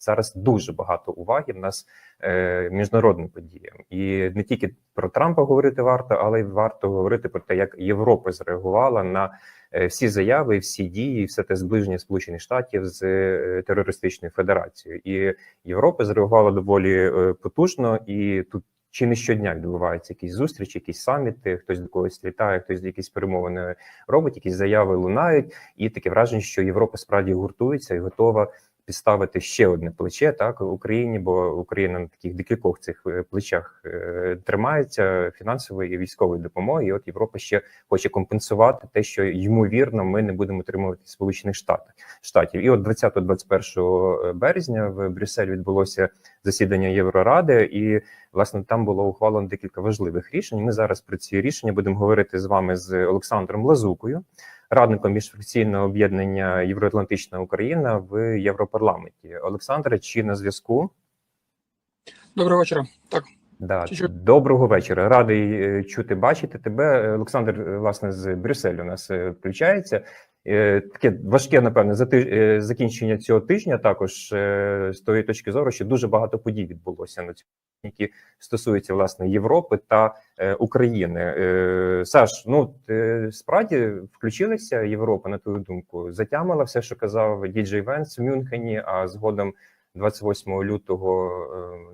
зараз дуже багато уваги в нас е, міжнародним подіям, і не тільки про Трампа говорити варто, але й варто говорити про те, як Європа зреагувала на е, всі заяви, всі дії, все те зближення Сполучених Штатів з е, терористичною федерацією. І Європа зреагувала доволі е, потужно, і тут чи не щодня відбуваються якісь зустрічі, якісь саміти, хтось до когось літає, хтось якісь перемовини робить, якісь заяви лунають, і таке враження, що Європа справді гуртується і готова підставити ще одне плече так Україні, бо Україна на таких декількох цих е, плечах е, тримається фінансової і військової допомоги. І от Європа ще хоче компенсувати те, що ймовірно ми не будемо отримувати сполучених штатів штатів. І от 20-21 березня в Брюсселі відбулося засідання Євроради, і власне там було ухвалено декілька важливих рішень. Ми зараз про ці рішення будемо говорити з вами з Олександром Лазукою радником міжфракційного об'єднання Євроатлантична Україна в Європарламенті. Олександре, чи на зв'язку? Доброго вечора. Так, Да. Чу- Доброго вечора. Радий е, чути, бачити тебе. Олександр, е, власне, з Брюсселю у нас е, включається. Е, Таке важке, напевне, за тиж- е, закінчення цього тижня. Також е, з тої точки зору, що дуже багато подій відбулося на цьому, які стосуються власне Європи та України. Саш, ну е, справді включилася Європа на твою думку, затямила все, що казав Діджей Венс в Мюнхені, а згодом 28 лютого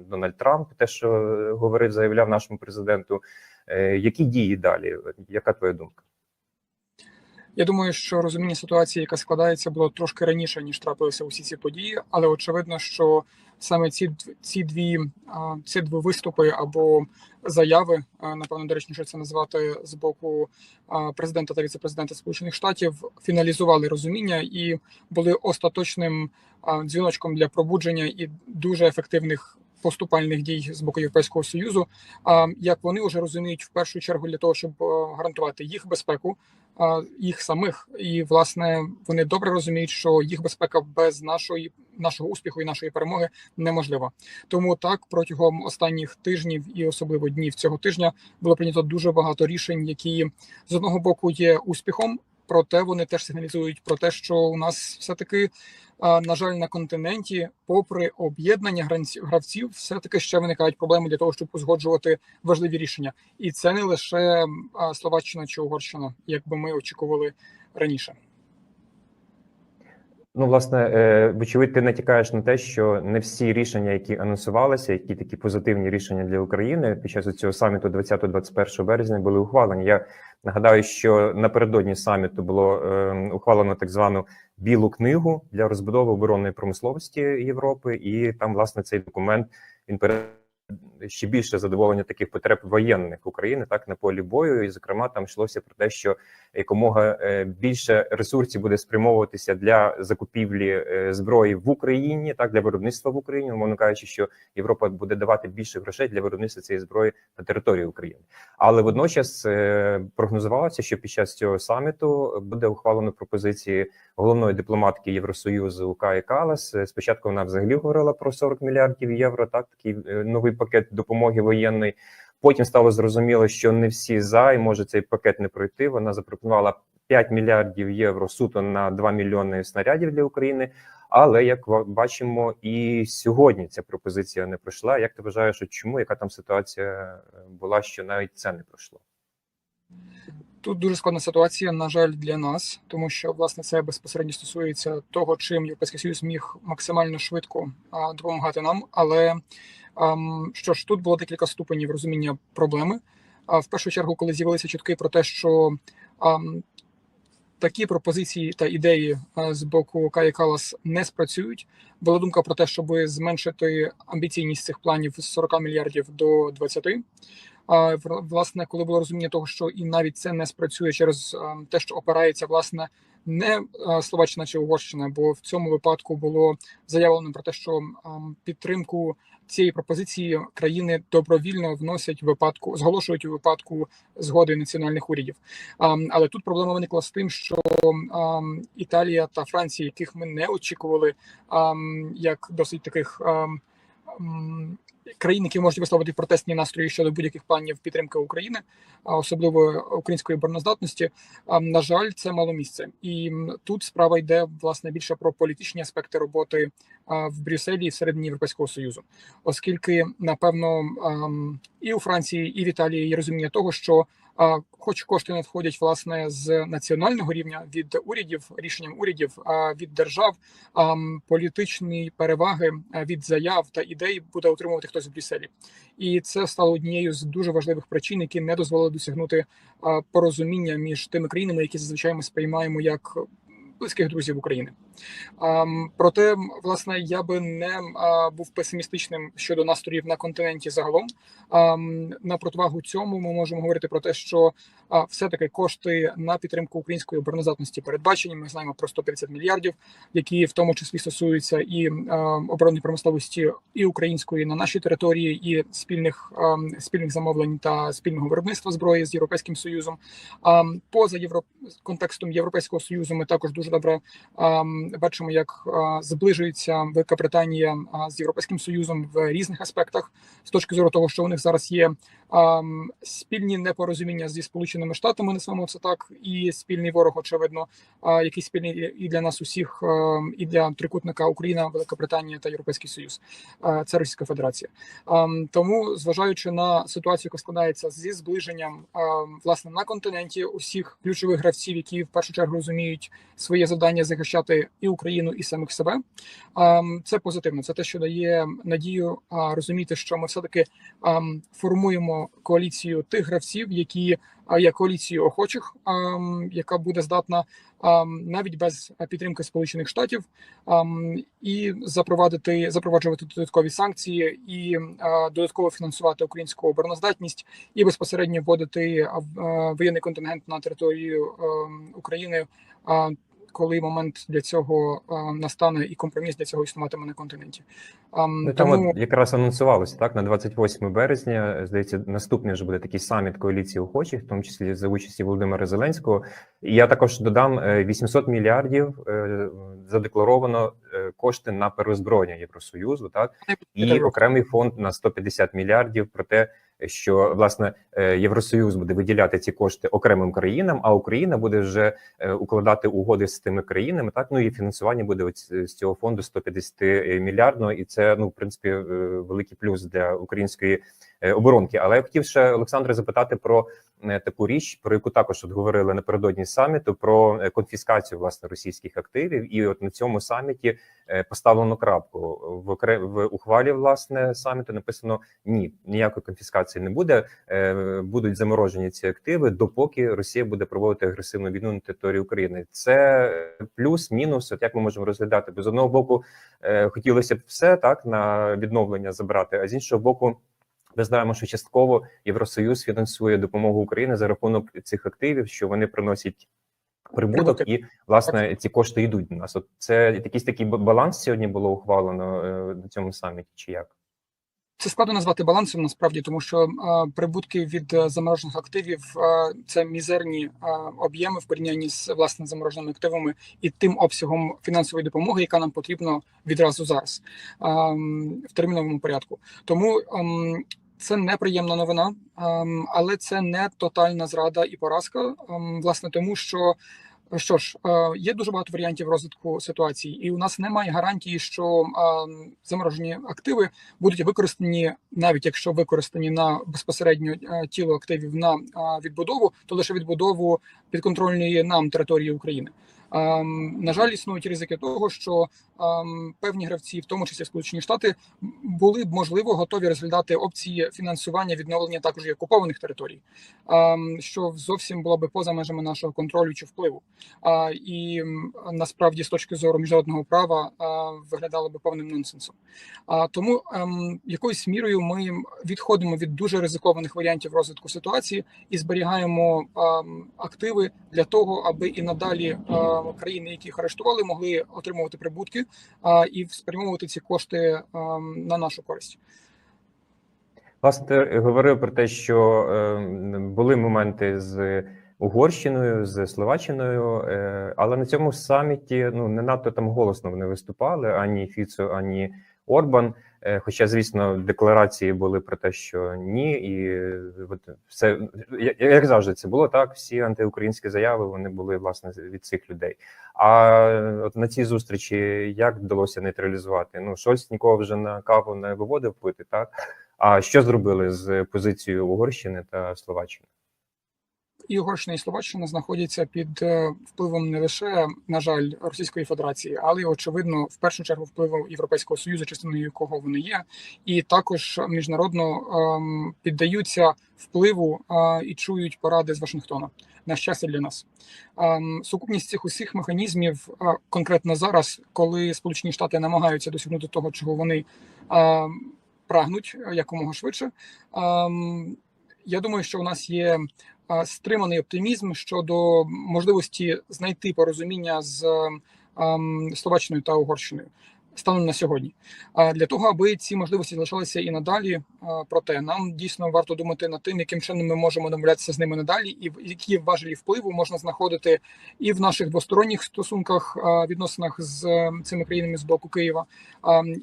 Дональд Трамп, те, що говорив, заявляв нашому президенту. Які дії далі? Яка твоя думка? Я думаю, що розуміння ситуації, яка складається, було трошки раніше ніж трапилися усі ці події, але очевидно, що саме ці ці дві ці два виступи або заяви, напевно, доречніше це назвати з боку президента та віцепрезидента Сполучених Штатів, фіналізували розуміння і були остаточним дзвіночком для пробудження і дуже ефективних. Поступальних дій з боку Європейського союзу, а як вони вже розуміють в першу чергу для того, щоб гарантувати їх безпеку, їх самих, і власне вони добре розуміють, що їх безпека без нашої нашого успіху і нашої перемоги неможлива. Тому так протягом останніх тижнів і особливо днів цього тижня було прийнято дуже багато рішень, які з одного боку є успіхом. Проте вони теж сигналізують про те, що у нас все таки, на жаль, на континенті, попри об'єднання гравців, все таки ще виникають проблеми для того, щоб узгоджувати важливі рішення. І це не лише Словаччина чи Угорщина, як би ми очікували раніше. Ну, власне, е, вочевидь, ти натякаєш на те, що не всі рішення, які анонсувалися, які такі позитивні рішення для України під час цього саміту 20-21 березня були ухвалені. Я нагадаю, що напередодні саміту було е, ухвалено так звану білу книгу для розбудови оборонної промисловості Європи, і там, власне, цей документ він перед ще більше задоволення таких потреб воєнних України, так на полі бою. І зокрема, там йшлося про те, що якомога е, більше ресурсів буде спрямовуватися для закупівлі е, зброї в Україні, так для виробництва в Україні, умовно кажучи, що Європа буде давати більше грошей для виробництва цієї зброї на території України. Але водночас е, прогнозувалося, що під час цього саміту буде ухвалено пропозиції головної дипломатки Євросоюзу Каї Калас. Спочатку вона взагалі говорила про 40 мільярдів євро. Так, такий новий пакет допомоги воєнної. Потім стало зрозуміло, що не всі за і може цей пакет не пройти. Вона запропонувала 5 мільярдів євро суто на 2 мільйони снарядів для України. Але як бачимо, і сьогодні ця пропозиція не пройшла. Як ти вважаєш, чому яка там ситуація е, була, що навіть це не пройшло? Тут дуже складна ситуація, на жаль, для нас, тому що власне це безпосередньо стосується того, чим Європейський Союз міг максимально швидко допомагати нам. Але що ж, тут було декілька ступенів розуміння проблеми. В першу чергу, коли з'явилися чутки про те, що такі пропозиції та ідеї з боку Каї Калас не спрацюють, була думка про те, щоб зменшити амбіційність цих планів з 40 мільярдів до 20. А власне, коли було розуміння того, що і навіть це не спрацює через те, що опирається власне не Словаччина чи Угорщина, бо в цьому випадку було заявлено про те, що підтримку цієї пропозиції країни добровільно вносять в випадку, зголошують у випадку згоди національних урядів. Але тут проблема виникла з тим, що Італія та Франція, яких ми не очікували, як досить таких. Країн, які можуть висловити протестні настрої щодо будь-яких планів підтримки України, а особливо української обороноздатності. На жаль, це мало місце, і тут справа йде власне більше про політичні аспекти роботи в Брюсселі і всередині Європейського союзу, оскільки напевно і у Франції, і в Італії є розуміння того, що хоч кошти надходять власне з національного рівня від урядів, рішенням урядів, від держав, політичні переваги від заяв та ідей буде отримувати хтось в Брюсселі, і це стало однією з дуже важливих причин, які не дозволили досягнути порозуміння між тими країнами, які зазвичай ми сприймаємо як близьких друзів України. Проте, власне, я би не був песимістичним щодо настроїв на континенті загалом. На противагу цьому ми можемо говорити про те, що все-таки кошти на підтримку української обороноздатності передбачені. Ми знаємо про 150 мільярдів, які в тому числі стосуються і оборонної промисловості і української на нашій території, і спільних спільних замовлень та спільного виробництва зброї з європейським союзом. Поза євро контекстом Європейського союзу ми також дуже добре бачимо, як зближується Велика Британія з Європейським Союзом в різних аспектах, з точки зору того, що у них зараз є спільні непорозуміння зі Сполученими Штатами, назвемо це так, і спільний ворог, очевидно, який спільний і для нас усіх, а, і для трикутника Україна, Велика Британія та Європейський Союз. А, це Російська Федерація. Ам, Тому, зважаючи на ситуацію, яка складається зі зближенням ам, власне на континенті усіх ключових гравців, які в першу чергу розуміють своє завдання захищати і Україну, і самих себе. Це позитивно. Це те, що дає надію розуміти, що ми все таки формуємо коаліцію тих гравців, які є коаліцією охочих, яка буде здатна навіть без підтримки Сполучених Штатів і запровадити запроваджувати додаткові санкції і додатково фінансувати українську обороноздатність і безпосередньо вводити воєнний контингент на територію України. Коли момент для цього а, настане і компроміс для цього існуватиме на континенті, Ну, там тому от якраз анонсувалося так на 28 березня. Здається, наступний вже буде такий саміт коаліції охочих, в тому числі за участі Володимира Зеленського. І я також додам е, 800 мільярдів е, задекларовано е, кошти на переозброєння Євросоюзу, так і окремий фонд на 150 мільярдів про те, що власне е, Євросоюз буде виділяти ці кошти окремим країнам, а Україна буде вже е, укладати угоди з тими країнами. Так ну і фінансування буде ось з цього фонду 150 мільярдного, і це ну в принципі е, великий плюс для української е, оборонки. Але я хотів ще Олександра запитати про е, таку річ, про яку також от говорили напередодні саміту, про е, конфіскацію власне російських активів. І от на цьому саміті е, поставлено крапку в в ухвалі власне саміту. Написано ні, ніякої конфіскації не буде. Е, Будуть заморожені ці активи, допоки Росія буде проводити агресивну війну на території України. Це плюс, мінус. От як ми можемо розглядати? Бо з одного боку е, хотілося б все так на відновлення забрати, а з іншого боку. Ми знаємо, що частково Євросоюз фінансує допомогу Україні за рахунок цих активів, що вони приносять прибуток, і власне ці кошти йдуть до нас. От це якийсь такий баланс сьогодні було ухвалено е, на цьому саміті, чи як? Це складно назвати балансом насправді, тому що е, прибутки від е, заморожених активів е, це мізерні е, об'єми в порівнянні з власне замороженими активами і тим обсягом фінансової допомоги, яка нам потрібна відразу зараз е, в терміновому порядку. Тому ем, це неприємна новина, ем, але це не тотальна зрада і поразка. ем, власне, тому що. Що ж, е, є дуже багато варіантів розвитку ситуації, і у нас немає гарантії, що е, заморожені активи будуть використані, навіть якщо використані на безпосередньо е, тіло активів на е, відбудову, то лише відбудову підконтрольної нам території України. Ем, На жаль, існують ризики того, що ем, певні гравці, в тому числі Сполучені Штати, були б можливо готові розглядати опції фінансування відновлення також і окупованих територій, ем, що зовсім було би поза межами нашого контролю чи впливу. І насправді, з точки зору міжнародного права, а, виглядало би повним нонсенсом. Тому якоюсь мірою ми відходимо від дуже ризикованих варіантів розвитку ситуації і зберігаємо активи для того, аби і надалі е, країни, які їх арештували, могли отримувати прибутки і спрямовувати ці кошти ем, на нашу користь. Власне, говорив про те, що е, були моменти з Угорщиною, з Словаччиною, е, але на цьому саміті ну не надто там голосно вони виступали ані Фіцо, ані Орбан. Е, Хоча, звісно, декларації були про те, що ні, і е, от все як завжди це було так. Всі антиукраїнські заяви вони були власне від цих людей. А от на цій зустрічі як вдалося нейтралізувати? Ну Шольц нікого вже на каву не виводив пити, так а що зробили з позицією Угорщини та Словаччини? І Угорщина і Словаччина знаходяться під е, впливом не лише, на жаль, Російської Федерації, але й очевидно, в першу чергу впливом Європейського союзу, частиною якого вони є, і також міжнародно ем, піддаються впливу е, і чують поради з Вашингтона. На щастя для нас Ем, сукупність цих усіх механізмів е, конкретно зараз, коли Сполучені Штати намагаються досягнути того, чого вони ем, прагнуть е, якомога швидше. ем, Я думаю, що у нас є стриманий оптимізм щодо можливості знайти порозуміння з ем, Словаччиною та Угорщиною станом на сьогодні. А для того, аби ці можливості залишалися і надалі, проте нам дійсно варто думати над тим, яким чином ми можемо домовлятися з ними надалі, і які важелі впливу можна знаходити і в наших двосторонніх стосунках, відносинах з цими країнами з боку Києва,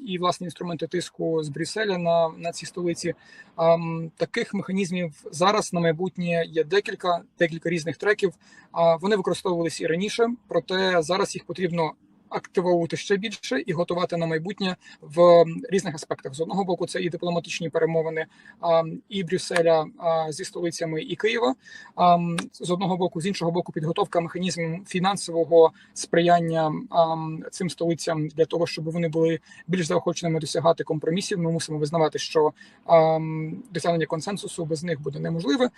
і власне інструменти тиску з Брюсселя на, на ці столиці. Таких механізмів зараз на майбутнє є декілька, декілька різних треків. Вони використовувалися і раніше, проте зараз їх потрібно активовувати ще більше і готувати на майбутнє в різних аспектах. З одного боку, це і дипломатичні перемовини і Брюсселя зі столицями і Києва. А, з одного боку, з іншого боку, підготовка механізмів фінансового сприяння цим столицям для того, щоб вони були більш заохоченими досягати компромісів. Ми мусимо визнавати, що досягнення консенсусу без них буде неможливе,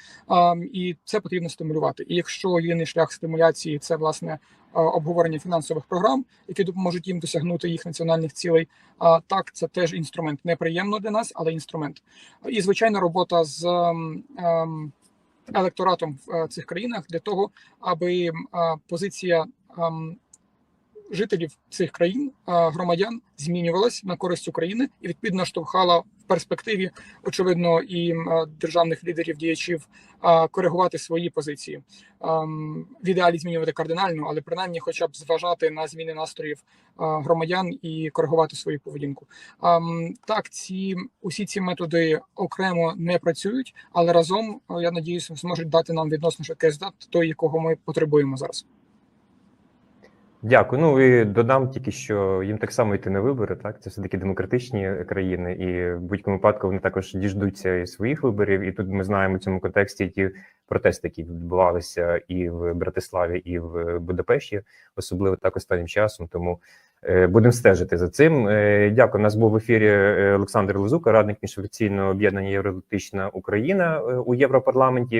і це потрібно стимулювати. І якщо єдиний шлях стимуляції це власне обговорення фінансових програм, які допоможуть їм досягнути їх національних цілей. А так, це теж інструмент неприємно для нас, але інструмент. І звичайно, робота з ем, ем, електоратом в е, цих країнах для того, аби позиція. ем, Жителів цих країн, громадян змінювалась на користь України і відповідно штовхала перспективі, очевидно, і державних лідерів діячів коригувати свої позиції. В ідеалі змінювати кардинально, але принаймні, хоча б зважати на зміни настроїв громадян і коригувати свою поведінку. Так, ці усі ці методи окремо не працюють, але разом я надіюся, зможуть дати нам відносно швидкий результат, той, якого ми потребуємо зараз. Дякую. Ну і додам тільки, що їм так само йти на вибори. Так, це все таки демократичні країни, і в будь-якому випадку вони також діждуться і своїх виборів. І тут ми знаємо в цьому контексті ті протести, які відбувалися і в Братиславі, і в Будапешті, особливо так останнім часом. Тому е, будемо стежити за цим. Е, дякую. У нас був в ефірі е, Олександр Лозука, радник міжфракційного об'єднання Євроатлантична Україна е, у Європарламенті.